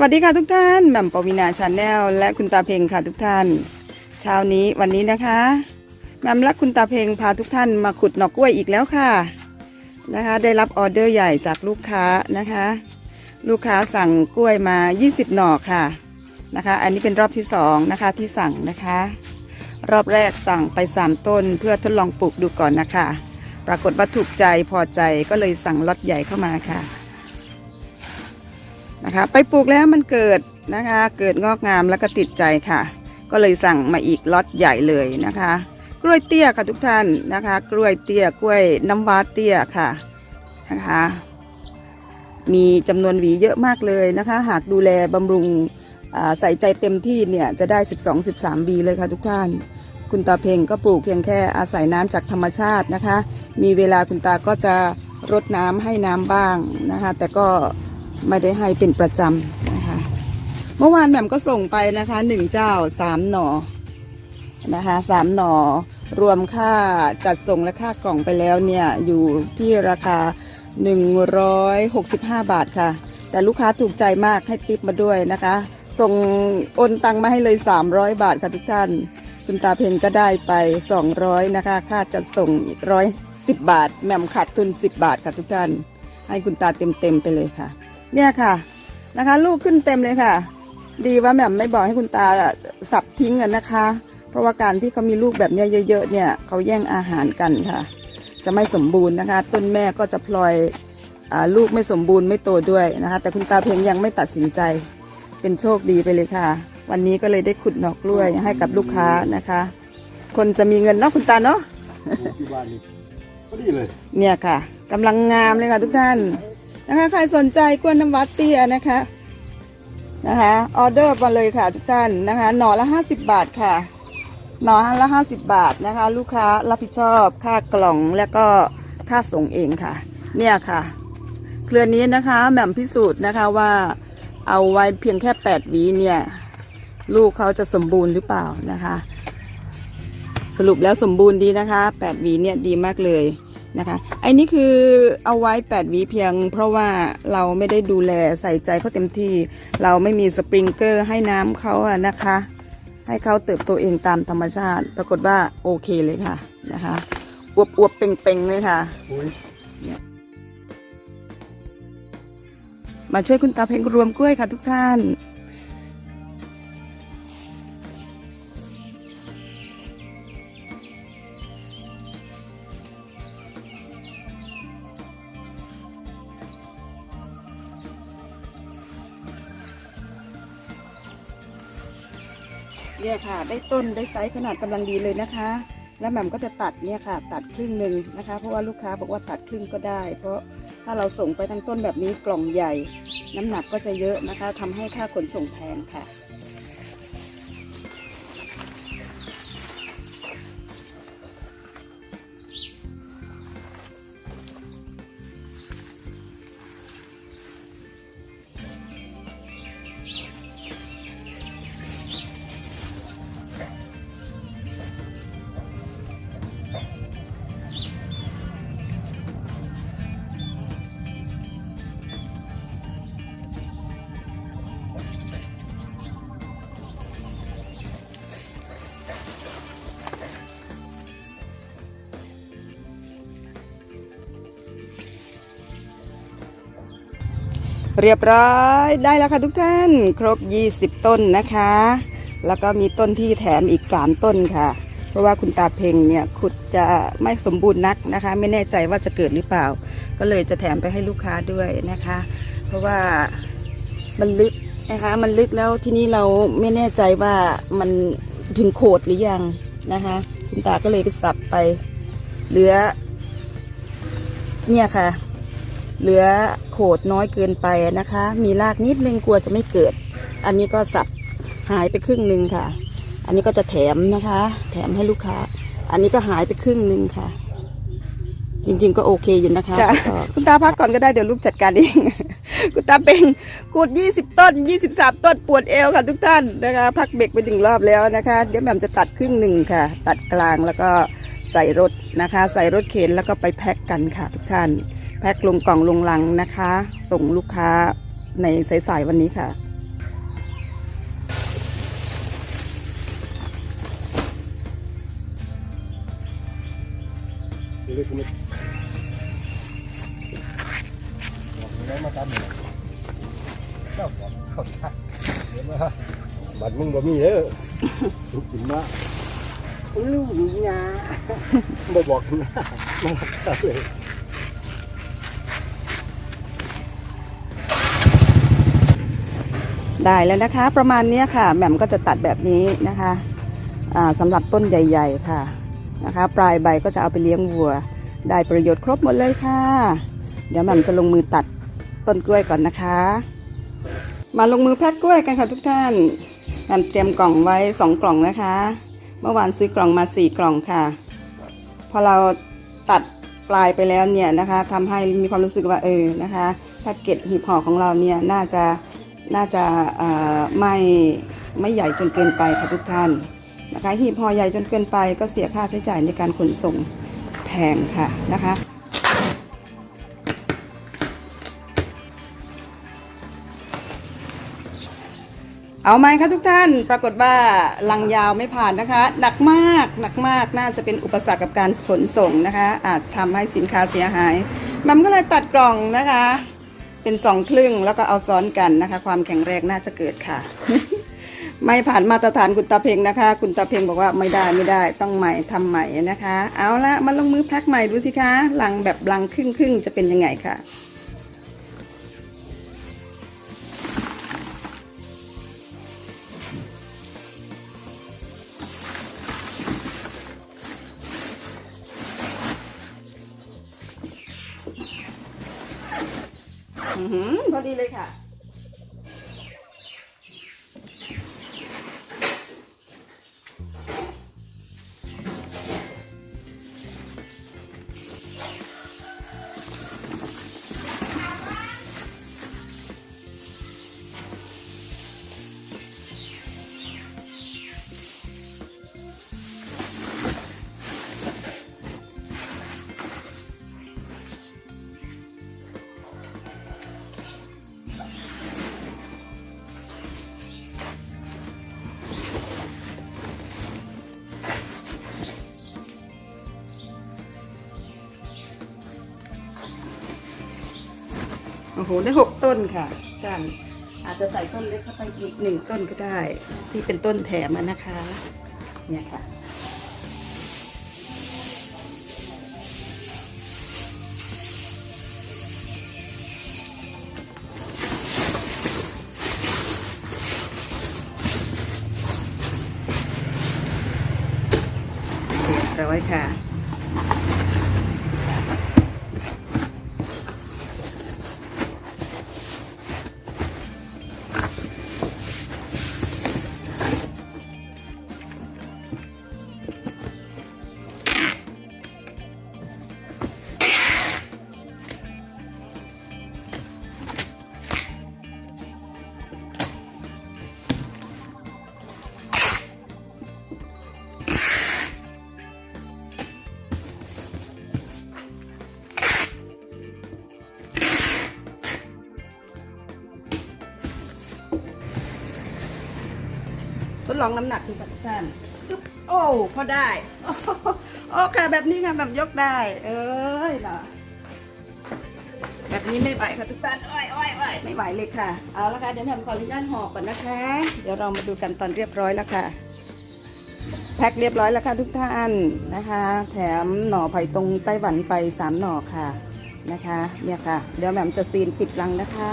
วัสดีค่ะทุกท่านแหม่มปวีนาชาแนลและคุณตาเพงค่ะทุกท่าน เช้านี้วันนี้นะคะแหม่มและคุณตาเพงพาทุกท่านมาขุดหนอกล้วยอีกแล้วค่ะนะคะ ได้รับออเดอร์ใหญ่จากลูกค้านะคะ ลูกค้าสั่งกล้วยมา 20 หน่อค่ะนะคะ อันนี้เป็นรอบที่สองนะคะที่สั่งนะคะ รอบแรกสั่งไป 3 ต้นเพื่อทดลองปลูกดูก่อนนะคะ ปรากฏว่าถูกใจพอใจก็เลยสั่งล็อตใหญ่เข้ามาค่ะ นะคะ ไปปลูกแล้วมันเกิดนะคะ เกิดงอกงามแล้วก็ติดใจค่ะ ก็เลยสั่งมาอีกล็อตใหญ่เลยนะคะ กล้วยเตี้ยค่ะทุกท่านนะคะ กล้วยเตี้ยกล้วยน้ำว้าเตี้ยค่ะนะคะ มีจำนวนหวีเยอะมากเลยนะคะ หากดูแลบำรุงใส่ใจเต็มที่เนี่ยจะได้ 12-13บีเลยค่ะทุกท่าน คุณตาเพงก็ปลูกเพียงแค่อาศัยน้ำจากธรรมชาตินะคะ มีเวลาคุณตาก็จะรดน้ำให้น้ำบ้างนะคะ แต่ก็ ไม่ได้ให้เป็นประจำนะคะ เมื่อวานแหม่มก็ส่งไปนะคะหนึ่งเจ้าสามหนอนะคะสามหน่อรวมค่าจัดส่งและค่ากล่องไปแล้วเนี่ยอยู่ที่ราคา 165 บาทค่ะ แต่ลูกค้าถูกใจมากให้ติปมาด้วยนะคะ ส่งโอนตังมาให้เลย 300 บาทค่ะทุกท่าน คุณตาเพนก็ได้ไป 200 นะคะ ค่าจัดส่งอีกร้อยสิบบาทแหม่มขาดทุน 10 บาทค่ะทุกท่าน ให้คุณตาเต็มๆไปเลยค่ะ เนี่ยค่ะนะคะ ลูกขึ้นเต็มเลยค่ะ ดีว่าแหม่มไม่บอกให้คุณตาสับทิ้งกันนะคะ เพราะว่าการที่เขามีลูกแบบเนี้ยเยอะ ๆ เนี่ยเขาแย่งอาหารกันค่ะ จะไม่สมบูรณ์นะคะ ต้นแม่ก็จะพลอยอาลูกไม่สมบูรณ์ไม่โตด้วยนะคะ แต่คุณตาเพียงยังไม่ตัดสินใจ เป็นโชคดีไปเลยค่ะ วันนี้ก็เลยได้ขุดหนอกกล้วยให้กับลูกค้านะคะ คนจะมีเงินเนาะคุณตาเนาะที่บ้านนี่ก็ดีเลย เนี่ยค่ะกำลังงามเลยค่ะทุกท่าน นะคะใครสนใจกล้วยน้ำว้าเตี้ยนะคะนะคะออเดอร์มาเลยค่ะทุกท่านนะคะหน่อละ 50 บาทค่ะหน่อละ 50 บาทนะคะ ลูกค้ารับผิดชอบค่ากล่องและก็ค่าส่งเองค่ะ เนี่ยค่ะ เครือนี้นะคะแหม่มพิสูจน์นะคะว่าเอาไว้เพียงแค่ 8 วีเนี่ยลูกเขาจะสมบูรณ์หรือเปล่านะคะ สรุปแล้วสมบูรณ์ดีนะคะ 8 วีเนี่ยดีมากเลย นะคะไอ้นี่คือเอาไว้8หวีเพียง เพราะว่าเราไม่ได้ดูแลใส่ใจเขาเต็มที่ เราไม่มีสปริงเกอร์ให้น้ำเขาอะนะคะ ให้เขาเติบโตเองตามธรรมชาติ ปรากฏว่าโอเคเลยค่ะนะคะอวบอวบๆเป่งๆเลยค่ะอุ้ยมาช่วยคุณตาเพ็งรวมกล้วยค่ะทุกท่าน เนี่ยค่ะ ได้ต้นได้ไซส์ขนาดกำลังดีเลยนะคะ แล้วแหม่มก็จะตัดเนี่ยค่ะ ตัดครึ่งหนึ่งนะคะ เพราะว่าลูกค้าบอกว่าตัดครึ่งก็ได้ เพราะถ้าเราส่งไปทั้งต้นแบบนี้กล่องใหญ่ น้ำหนักก็จะเยอะนะคะทำให้ค่าขนส่งแพงค่ะ เรียบร้อยได้แล้วค่ะทุกท่าน ครบ 20 ต้นนะคะ แล้วก็มีต้นที่แถมอีก 3 ต้นค่ะ เพราะว่าคุณตาเพ็งเนี่ยขุดจะไม่สมบูรณ์นักนะคะ ไม่แน่ใจว่าจะเกิดหรือเปล่า ก็เลยจะแถมไปให้ลูกค้าด้วยนะคะ เพราะว่ามันลึกนะคะมันลึกแล้วที่นี่เราไม่แน่ใจว่ามันถึงโขดหรือยังนะคะ คุณตาก็เลยสับไปเหลือ เนี่ยค่ะ เหลือโขดน้อยเกินไปนะคะ มีรากนิดนึงกลัวจะไม่เกิด อันนี้ก็สับหายไปครึ่งหนึ่งค่ะ อันนี้ก็จะแถมนะคะ แถมให้ลูกค้า อันนี้ก็หายไปครึ่งหนึ่งค่ะ จริงๆก็โอเคอยู่นะคะจ้ะก็คุณตาพักก่อนก็ได้เดี๋ยวลูกจัดการเองคุณตาเป็นกูด20 ต้น 23 ต้นปวดเอวค่ะทุกท่านนะคะ พักเบรกไปถึงรอบแล้วนะคะ เดี๋ยวแหม่มจะตัดครึ่งหนึ่งค่ะ ตัดกลางแล้วก็ใส่รถนะคะ ใส่รถเข็นแล้วก็ไปแพ็คกันค่ะทุกท่าน แพ็คลงกล่องลงลังนะคะ ส่งลูกค้าในสายๆวันนี้ค่ะบัตรมึงบ่มีเด้อลูกกินมาลูกหญิงยาบ่บอกนะมันเลย ได้แล้วนะคะ ประมาณนี้ค่ะแหม่มก็จะตัดแบบนี้นะคะสำหรับต้นใหญ่ ๆค่ะนะคะ ปลายใบก็จะเอาไปเลี้ยงวัว ได้ประโยชน์ครบหมดเลยค่ะ เดี๋ยวแหม่มจะลงมือตัดต้นกล้วยก่อนนะคะ มาลงมือแพ็คกล้วยกันค่ะทุกท่านแหม่มเตรียมกล่องไว้สองกล่องนะคะ เมื่อวานซื้อกล่องมาสี่กล่องค่ะ พอเราตัดปลายไปแล้วเนี่ยนะคะทำให้มีความรู้สึกว่าเออนะคะแพ็กเกจหีบห่อของเราเนี่ยน่าจะ น่าจะไม่ไม่ใหญ่จนเกินไปค่ะทุกท่านนะคะหีบห่อใหญ่จนเกินไปก็เสียค่าใช้จ่ายในการขนส่งแพงค่ะนะคะเอาไหมคะทุกท่านปรากฏว่าลังยาวไม่ผ่านนะคะ หนักมากหนักมากน่าจะเป็นอุปสรรคกับการขนส่งนะคะ อาจทำให้สินค้าเสียหายมันก็เลยตัดกล่องนะคะ เป็นสองครึ่งแล้วก็เอาซ้อนกันนะคะ ความแข็งแรงน่าจะเกิดค่ะ ไม่ผ่านมาตรฐานคุณตาเพงนะคะ คุณตาเพงบอกว่าไม่ได้ไม่ได้ต้องใหม่ทำใหม่นะคะ เอาละมาลงมือแพ็คใหม่ดูสิคะลังแบบลังครึ่งครึ่งจะเป็นยังไงค่ะ พอดีเลยค่ะ โอ้โหได้หกต้นค่ะอาจารย์อาจจะใส่ต้นเล็กเข้าไปอีกหนึ่งต้นก็ได้ ที่เป็นต้นแถมนะคะ เนี่ยค่ะเรียบร้อยค่ะ ดลองน้ำหนักดูค่ะทุกท่านโอ้พอได้โอ้ค่ะแบบนี้ค่ะแบบยกได้ เอ้ยเนาะแบบนี้ไม่ไหวค่ะทุกท่านโอ้ยโอ้ยโอ้ยไม่ไหวเลยค่ะ เอาละค่ะเดี๋ยวแม่ขออนุญาตห่อก่อนนะคะ เดี๋ยวเรามาดูกันตอนเรียบร้อยแล้วค่ะ แพ็คเรียบร้อยแล้วค่ะทุกท่านนะคะ แถมหน่อไผ่ตรงไต้หวันไปสามหน่อค่ะนะคะ เนี่ยค่ะ เดี๋ยวแม่มจะซีนปิดรังนะคะ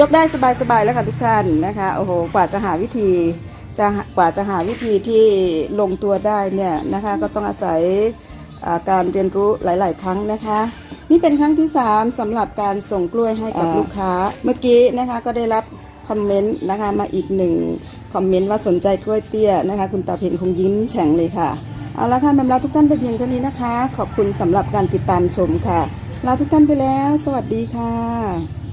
ยกได้สบายๆแล้วค่ะทุกท่านนะคะโอ้โหกว่าจะหาวิธีจะกว่าจะหาวิธีที่ลงตัวได้เนี่ยนะคะก็ต้องอาศัยการเรียนรู้หลาย ๆ ครั้งนะคะ นี่เป็นครั้งที่ 3สำหรับการส่งกล้วยให้กับลูกค้า เมื่อกี้นะคะก็ได้รับคอมเมนต์นะคะมาอีกหนึ่งคอมเมนต์ว่าสนใจกล้วยเตี้ยนะคะ คุณตาเพนคงยิ้มแฉ่งเลยค่ะเอาละค่ะแมมลาทุกท่านไปเพียงเท่านี้นะคะ ขอบคุณสำหรับการติดตามชมค่ะลาทุกท่านไปแล้ว สวัสดีค่ะ